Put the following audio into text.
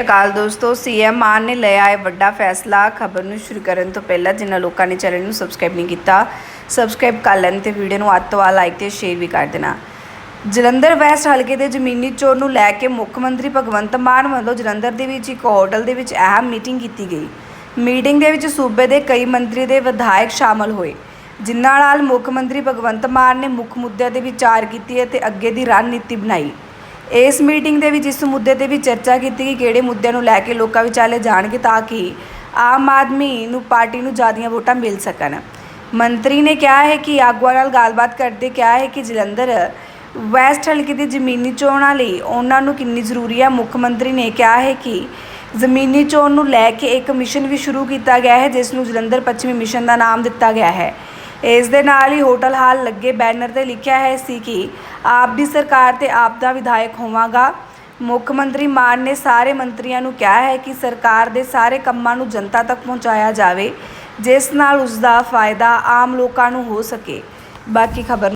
ਅਕਾਲ ਦੋਸਤੋ ਸੀਐਮ ਮਾਨ ਨੇ ਲਿਆ ਹੈ ਵੱਡਾ ਫੈਸਲਾ। ਖਬਰ ਨੂੰ ਸ਼ੁਰੂ ਕਰਨ ਤੋਂ ਪਹਿਲਾਂ ਜਿਨ੍ਹਾਂ ਲੋਕਾਂ ਨੇ ਚੈਨਲ ਨੂੰ ਸਬਸਕ੍ਰਾਈਬ ਨਹੀਂ ਕੀਤਾ, ਸਬਸਕ੍ਰਾਈਬ ਕਰ ਲੈਣ ਤੇ ਵੀਡੀਓ ਨੂੰ ਅੱਧ ਤੋਂ ਵੱਧ ਲਾਈਕ ਤੇ ਸ਼ੇਅਰ ਵੀ ਕਰ ਦੇਣਾ। ਜਲੰਧਰ ਵੈਸਟ ਹਲਕੇ ਦੇ ਜ਼ਮੀਨੀ ਚੋਰ ਨੂੰ ਲੈ ਕੇ ਮੁੱਖ ਮੰਤਰੀ ਭਗਵੰਤ ਮਾਨ ਵੱਲੋਂ ਜਲੰਧਰ ਦੇ ਵਿੱਚ ਇੱਕ ਹੋਟਲ ਦੇ ਵਿੱਚ ਅਹਿਮ ਮੀਟਿੰਗ ਕੀਤੀ ਗਈ। ਮੀਟਿੰਗ ਦੇ ਵਿੱਚ ਸੂਬੇ ਦੇ ਕਈ ਮੰਤਰੀ ਦੇ ਵਿਧਾਇਕ ਸ਼ਾਮਲ ਹੋਏ, ਜਿਨ੍ਹਾਂ ਨਾਲ ਮੁੱਖ ਮੰਤਰੀ ਭਗਵੰਤ ਮਾਨ ਨੇ ਮੁੱਖ ਮੁੱਦਿਆਂ ਤੇ ਵਿਚਾਰ ਕੀਤੀ ਅਤੇ ਅੱਗੇ ਦੀ ਰਣਨੀਤੀ ਬਣਾਈ। ਇਸ ਮੀਟਿੰਗ ਦੇ ਵਿੱਚ, ਇਸ ਮੁੱਦੇ ਤੇ ਵੀ ਚਰਚਾ ਕੀਤੀ ਕਿ ਕਿਹੜੇ ਮੁੱਦਿਆਂ ਨੂੰ ਲੈ ਕੇ ਲੋਕਾਂ ਵਿਚਾਲੇ ਜਾਣਗੇ ਤਾਂ ਕਿ ਆਮ ਆਦਮੀ ਨੂੰ ਪਾਰਟੀ ਨੂੰ ਜ਼ਿਆਦੀਆਂ ਵੋਟਾਂ ਮਿਲ ਸਕਣ। ਮੰਤਰੀ ਨੇ ਕਿਹਾ ਹੈ ਕਿ ਆਗੂਆਂ ਨਾਲ ਗੱਲਬਾਤ ਕਰਦੇ ਕਿਹਾ ਹੈ ਕਿ ਜਲੰਧਰ ਵੈਸਟ ਹਲਕੇ ਦੀ ਜ਼ਮੀਨੀ ਚੋਣਾਂ ਲਈ ਉਹਨਾਂ ਨੂੰ ਕਿੰਨੀ ਜ਼ਰੂਰੀ ਹੈ ਮੁੱਖ ਮੰਤਰੀ ਨੇ ਕਿਹਾ ਹੈ ਕਿ ਜ਼ਮੀਨੀ ਚੋਣ ਨੂੰ ਲੈ ਕੇ ਇੱਕ ਮਿਸ਼ਨ ਵੀ ਸ਼ੁਰੂ ਕੀਤਾ ਗਿਆ ਹੈ, ਜਿਸ ਨੂੰ ਜਲੰਧਰ ਪੱਛਮੀ ਮਿਸ਼ਨ ਦਾ ਨਾਮ ਦਿੱਤਾ ਗਿਆ ਹੈ। ਇਸ ਦੇ ਨਾਲ ਹੀ ਹੋਟਲ ਹਾਲ ਲੱਗੇ ਬੈਨਰ ਤੇ ਲਿਖਿਆ ਹੈ ਸੀ ਕਿ ਆਪ ਦੀ ਸਰਕਾਰ ਤੇ ਆਪ ਦਾ ਵਿਧਾਇਕ ਹੋਵਾਂਗਾ। ਮੁੱਖ ਮੰਤਰੀ ਮਾਨ ਨੇ ਸਾਰੇ ਮੰਤਰੀਆਂ ਨੂੰ ਕਿਹਾ ਹੈ ਕਿ ਸਰਕਾਰ ਦੇ ਸਾਰੇ ਕੰਮਾਂ ਨੂੰ ਜਨਤਾ ਤੱਕ ਪਹੁੰਚਾਇਆ ਜਾਵੇ, ਜਿਸ ਨਾਲ ਉਸ ਦਾ ਫਾਇਦਾ ਆਮ ਲੋਕਾਂ ਨੂੰ ਹੋ ਸਕੇ। ਬਾਕੀ ਖਬਰ